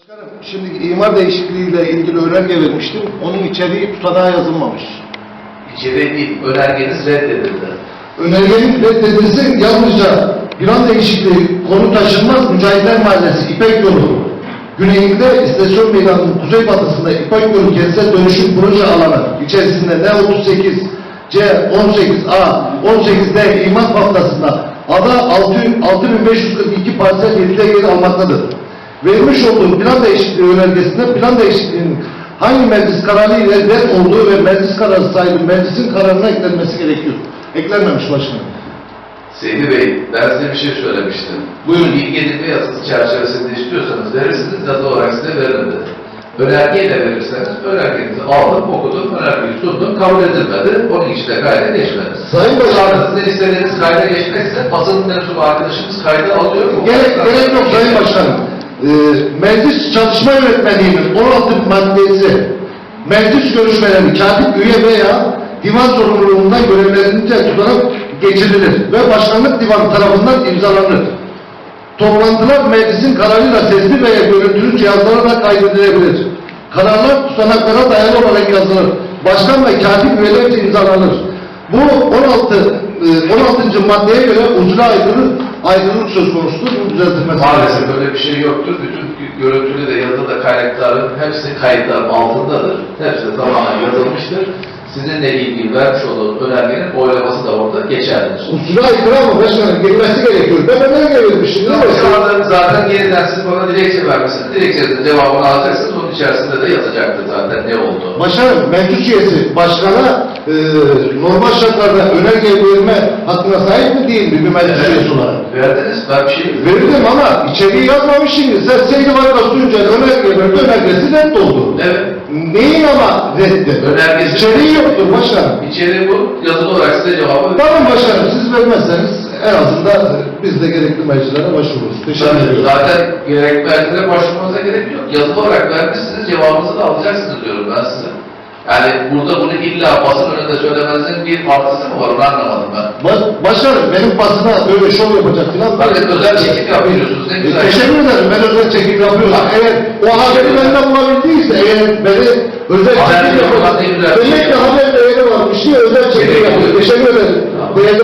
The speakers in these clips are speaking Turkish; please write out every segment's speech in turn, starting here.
Başkanım, Şimdi imar değişikliğiyle ilgili önerge vermiştim. Onun içeriği tutanağa yazılmamış. İçeri değil, önergeniz reddedildi. Önergenin reddedilsin yalnızca plan değişikliği konu taşınmaz Mücahitler Mahallesi İpek Yolu güneyinde istasyon meydanının kuzeybatısında İpek Yolu kentsel dönüşüm proje alanı içerisinde N38 C18A 18D imar haftasında ada 6 6542 parsel yerinde yer almaktadır. Vermiş olduğum plan değişikliği önergesinde plan değişikliğinin hangi meclis kararı ile red olduğu ve meclis kararı sahibi meclisin kararına eklenmesi gerekiyor. Eklenmemiş başkanım. Seydi Bey, ben size bir şey söylemiştim. Buyurun ilk edilme yasası çerçevesinde istiyorsanız verirsiniz, yazı olarak size veririm dedi. Önergeyle verirseniz, önergenizi aldım, okudum, önergeyi sundum, kabul edilmedi, onun için de kayda geçmedi. Sayın Başkanım. Sizin istediğiniz kayda geçmekse, basın mensubu arkadaşımız kayda alıyor. mu? Gerek, gerek yok Sayın Başkanım. Ee, meclis çalışma yönetmeliğinin 16 maddesi meclis görüşmeleri katip üye veya divan sorumluluğundan görevlerince tutarak geçirilir ve başkanlık divanı tarafından imzalanır. Toplantılar meclisin kararıyla sesli veya görüntülü cihazlara da kaydedilebilir. Kararlar tutanaklara dayalı olarak yazılır. Başkan ve katip üyelerce imzalanır. Bu 16 e, 16. maddeye göre ucuna aykırı aykırılık söz konusudur. Bu düzeltilmesi. Maalesef öyle bir şey yoktur. Bütün görüntülü de yazılı da kaynakların hepsi kayıtların altındadır. Hepsi tamamen yazılmıştır. Sizinle ilgili vermiş olduğum önergenin oylaması da orada geçerlidir. Usula aykırı ama başkanım girmesi gerekiyor. Ben önerge vermiştim. mi? Şu anda zaten yeniden siz bana dilekçe vermişsiniz. Dilekçenizin cevabını alacaksınız. İçerisinde de yazacaktır zaten ne oldu. Başkanım meclis üyesi başkana e, normal şartlarda önerge verme hakkına sahip mi değil mi bir meclis üyesi olarak? Verdiniz. Ben bir şey Verdim ama içeriği yazmamış şimdi. Sen Seydi Vargas Tuncer önerge verdi, önergesi reddoldu. Evet. Neyin ama reddi? Önergesi- İçeriği yoktur başkanım. İçeri bu. Yazılı olarak size cevabı Tamam başkanım siz vermezseniz en azından e, biz de gerekli meclislere başvururuz. Teşekkür ediyorum. zaten gerek belgelere başvurmanıza gerek yok. Yazılı olarak vermişsiniz, cevabınızı da alacaksınız diyorum ben size. Yani burada bunu illa basın önünde söylemenizin bir artısı mı var onu anlamadım ben. Ba- başkanım benim basına böyle şov yapacak falan. Bakın özel çekim yapıyorsunuz, ne E, güzel. teşekkür ederim. Ben özel çekim yapıyorum. Eğer o haberi benden bulabildiyse, eğer beni özel çekim yok, yapıyor. ne güzel. Demek ki haber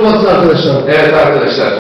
basın arkadaşlar. Evet arkadaşlar.